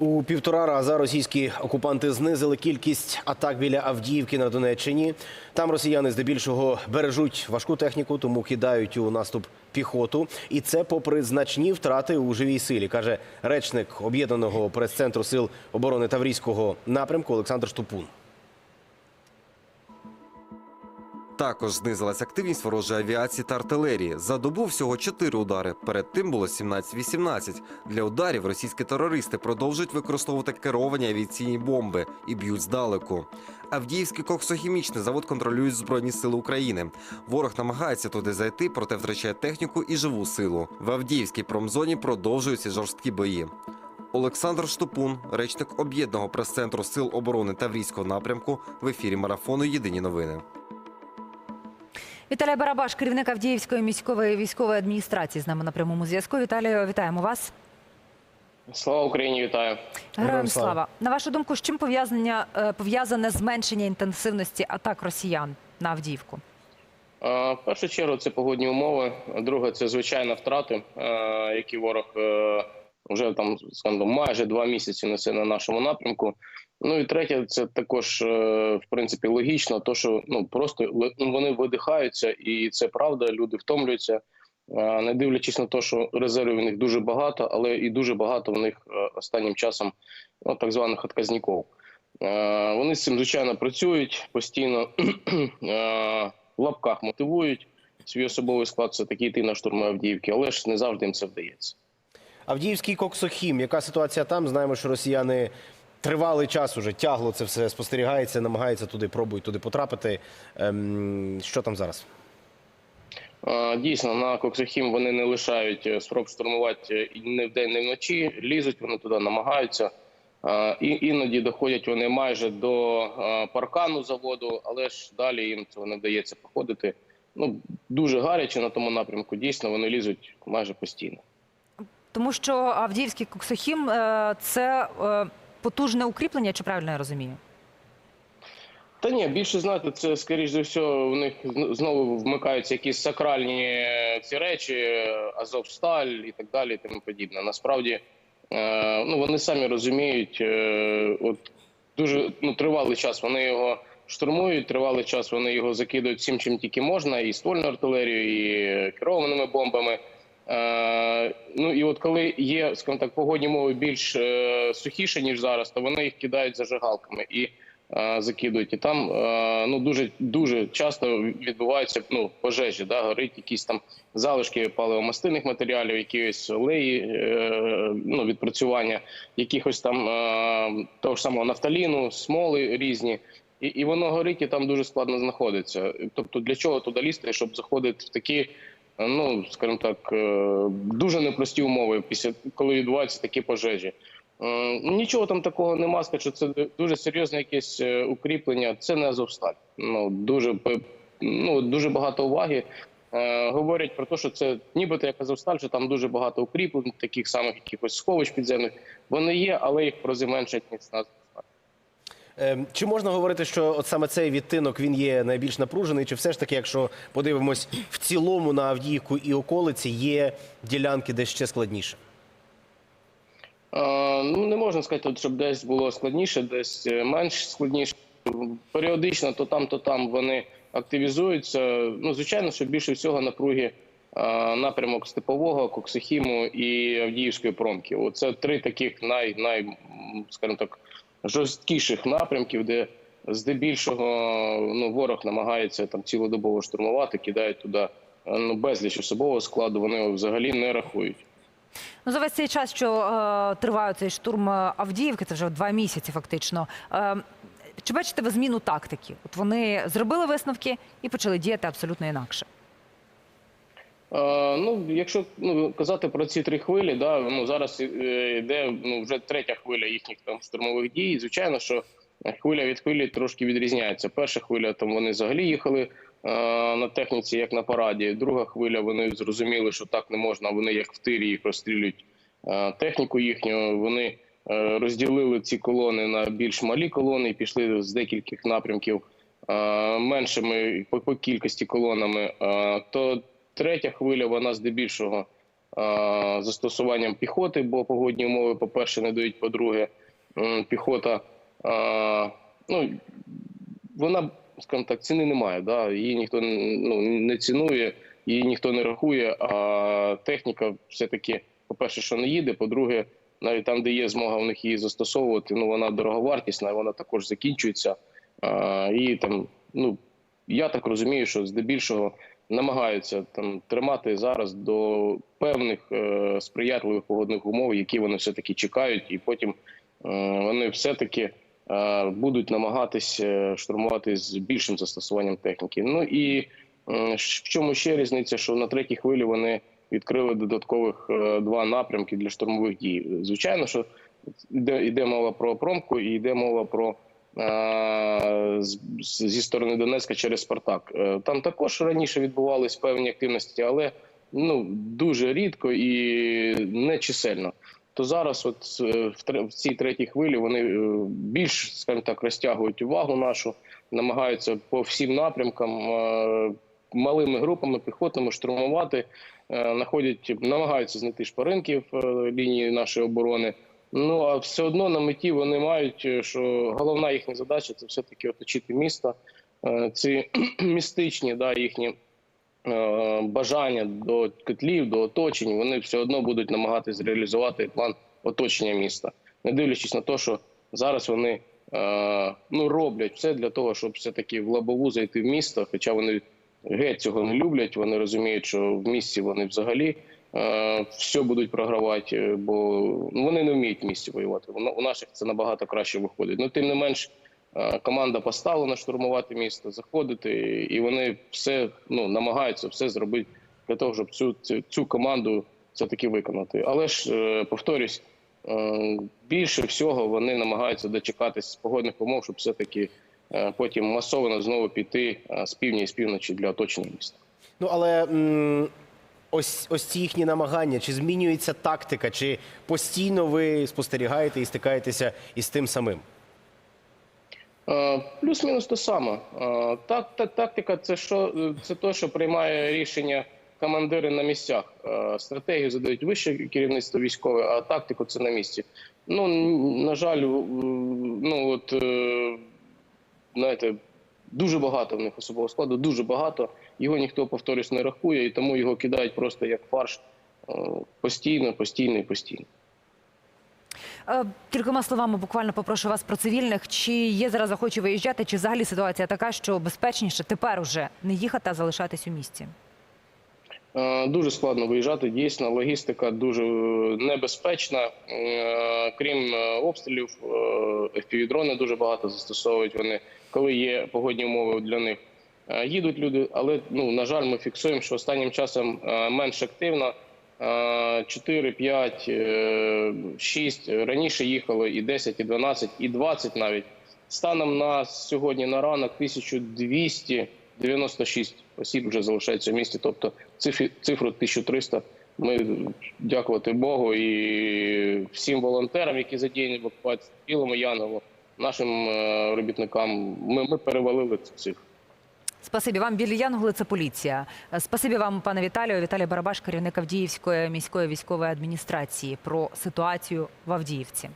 У півтора раза російські окупанти знизили кількість атак біля Авдіївки на Донеччині. Там росіяни здебільшого бережуть важку техніку, тому кидають у наступ піхоту. І це попри значні втрати у живій силі, каже речник об'єднаного прес-центру сил оборони Таврійського напрямку Олександр Штупун. Також знизилась активність ворожої авіації та артилерії. За добу всього 4 удари. Перед тим було 17-18. Для ударів російські терористи продовжують використовувати керовані авіаційні бомби і б'ють здалеку. Авдіївський коксохімічний завод контролюють Збройні сили України. Ворог намагається туди зайти, проте втрачає техніку і живу силу. В Авдіївській промзоні продовжуються жорсткі бої. Олександр Штупун, речник об'єднаного прес-центру сил оборони Таврійського напрямку, в ефірі марафону Єдині новини. Віталій Барабаш, керівник Авдіївської міської військової адміністрації, з нами на прямому зв'язку. Віталію, вітаємо вас. Слава Україні, вітаю. Героям слава. слава. На вашу думку, з чим пов'язання е, пов'язане зменшення інтенсивності атак росіян на Авдіївку? Е, В першу чергу це погодні умови. Друге, це звичайно втрати, е, які ворог е, вже там скажімо, майже два місяці несе на нашому напрямку. Ну і третє, це також е, в принципі логічно, то що ну просто ну, вони видихаються, і це правда. Люди втомлюються, Е, не дивлячись на те, що резервів у них дуже багато, але і дуже багато в них е, останнім часом ну, так званих отказників. Вони з цим звичайно працюють постійно в лапках мотивують свій особовий склад. Це такі йти на штурми Авдіївки, але ж не завжди їм це вдається. Авдіївський коксохім. Яка ситуація там? Знаємо, що росіяни тривалий час уже тягло це все спостерігається, намагаються туди, пробують туди потрапити. Ем, що там зараз? Е, Дійсно, на Коксохім вони не лишають е, спроб штурмувати і не вдень, не вночі. Лізуть вони туди, намагаються. Е, І іноді доходять вони майже до е, паркану заводу, але ж далі їм цього не вдається походити. Ну дуже гаряче на тому напрямку. Дійсно, вони лізуть майже постійно. Тому що Авдіївський коксохім е, це е, потужне укріплення, чи правильно я розумію? Та ні, більше знаєте, це скоріш за все, у них знову вмикаються якісь сакральні е, ці речі, Азовсталь і так далі, і тому подібне. Насправді, ну вони самі розуміють, от дуже ну, тривалий час вони його штурмують, тривалий час вони його закидують всім, чим тільки можна, і ствольною артилерією, і керованими бомбами. Е, ну і от коли є, скажімо так, погодні мови більш е, сухіше, ніж зараз, то вони їх кидають зажигалками і е, закидують. І там ну дуже дуже часто відбуваються ну пожежі, да, горить якісь там залишки паливомастильних матеріалів, якісь олеї, ну відпрацювання якихось там того ж самого нафталіну, смоли різні. І, і воно горить, і там дуже складно знаходиться. Тобто, для чого туди лізти, щоб заходити в такі, ну скажімо так, е, дуже непрості умови, після коли відбуваються такі пожежі. Е, Нічого там такого нема, скажу, це дуже серйозне якесь е, укріплення. Це не Азовсталь. Ну дуже ну дуже багато уваги. Говорять про те, що це нібито як Азовсталь, що там дуже багато укріплень, таких самих якихось сховищ підземних. Вони є, але їх в рази менше ніж на Чи можна говорити, що от саме цей відтинок він є найбільш напружений? Чи все ж таки, якщо подивимось в цілому на Авдіївку і околиці, є ділянки, де ще складніше? Е, Ну не можна сказати, щоб десь було складніше, десь е, менш складніше. Періодично то там, то там вони активізуються. Ну, звичайно, що більше всього напруги напрямок Степового, Коксихіму і Авдіївської промки. Оце три таких най, най скажімо так, жорсткіших напрямків, де здебільшого ну, ворог намагається там цілодобово штурмувати, кидають туди ну, безліч особового складу. Вони взагалі не рахують. Ну, за весь цей час, що е, триває цей штурм Авдіївки, це вже два місяці фактично. Е, чи бачите ви зміну тактики? От вони зробили висновки і почали діяти абсолютно інакше. Е, ну, якщо ну, казати про ці три хвилі, да, ну, зараз е, йде ну, вже третя хвиля їхніх там штурмових дій. Звичайно, що хвиля від хвилі трошки відрізняється. Перша хвиля там вони взагалі їхали е, на техніці, як на параді. Друга хвиля вони зрозуміли, що так не можна. Вони як в тирі їх розстрілюють е, техніку їхню. Вони е, розділили ці колони на більш малі колони і пішли з декількох напрямків е, меншими по, по кількості колонами. Е, то третя хвиля, вона здебільшого застосуванням піхоти, бо погодні умови, по-перше, не дають, по-друге, піхота. ну, вона, скажімо так, ціни немає. Да? Її ніхто ну, не цінує, її ніхто не рахує. А техніка все-таки, по-перше, що не їде, по-друге, навіть там, де є змога в них її застосовувати, ну вона дороговартісна, вона також закінчується. І там, ну я так розумію, що здебільшого намагаються там тримати зараз до певних е, сприятливих погодних умов, які вони все таки чекають, і потім е, вони все таки е, будуть намагатись е, штурмувати з більшим застосуванням техніки. Ну і в чому ще різниця, що на третій хвилі вони відкрили додаткових е, два напрямки для штурмових дій. Звичайно, що йде, йде мова про промку і йде мова про зі сторони Донецька через Спартак. Е, Там також раніше відбувались певні активності, але ну дуже рідко і не чисельно. То зараз, от е, в цій третій хвилі, вони е, більш, скажімо так, розтягують увагу нашу, намагаються по всім напрямкам е, малими групами піхотними штурмувати, е, знаходять, намагаються знайти шпаринки в е, лінії нашої оборони. Ну а все одно на меті вони мають, е, що головна їхня задача це все таки оточити місто. Е, Ці містичні да, їхні е, бажання до котлів, до оточень, вони все одно будуть намагатись реалізувати план оточення міста, не дивлячись на те, що зараз вони ну, роблять все для того, щоб все таки в лобову зайти в місто, хоча вони геть цього не люблять. Вони розуміють, що в місті вони взагалі все будуть програвати, е, бо ну, вони не вміють в місті воювати. У наших це набагато краще виходить. Ну тим не менш. е, Команда поставлена штурмувати місто, заходити, і вони все ну намагаються все зробити для того, щоб цю цю, цю команду все таки виконати. Але ж е, повторюсь, е, більше всього вони намагаються дочекатись погодних умов, щоб все таки потім масово знову піти е, з півдня і з півночі для оточення міста. Ну але ось ось ці їхні намагання, чи змінюється тактика, чи постійно ви спостерігаєте і стикаєтеся із тим самим? Е, Плюс-мінус те саме. Е, Так, тактика це що це то, що приймає рішення командири на місцях. Е, Стратегію задають вище керівництво військове, а тактику це на місці. Ну на жаль, ну от е, знаєте, дуже багато в них особового складу, дуже багато. Його ніхто повторюсь не рахує, і тому його кидають просто як фарш е, постійно, постійно і постійно. Е, Кількома словами буквально попрошу вас про цивільних. Чи є зараз охочі виїжджати, чи взагалі ситуація така, що безпечніше тепер уже не їхати, а залишатись у місті? Е, Дуже складно виїжджати. Дійсно, логістика дуже небезпечна. Крім обстрілів, FPV-дрони дуже багато застосовують вони, коли є погодні умови для них. Е, Їдуть люди, але ну на жаль, ми фіксуємо, що останнім часом е, менш активно. Е, 4, 5, е, 6. Раніше їхало і 10, і 12, і 20 навіть. Станом на сьогодні на ранок 1296 осіб вже залишається в місті. Тобто цифру 1300 ми дякувати Богу і всім волонтерам, які задіяні в окупації, білому Янголу, нашим е, робітникам. Ми, ми перевалили цю цифру. Спасибі вам, білі Янголи, це поліція. Спасибі вам, пане Віталію. Віталій Барабаш, керівник Авдіївської міської військової адміністрації, про ситуацію в Авдіївці.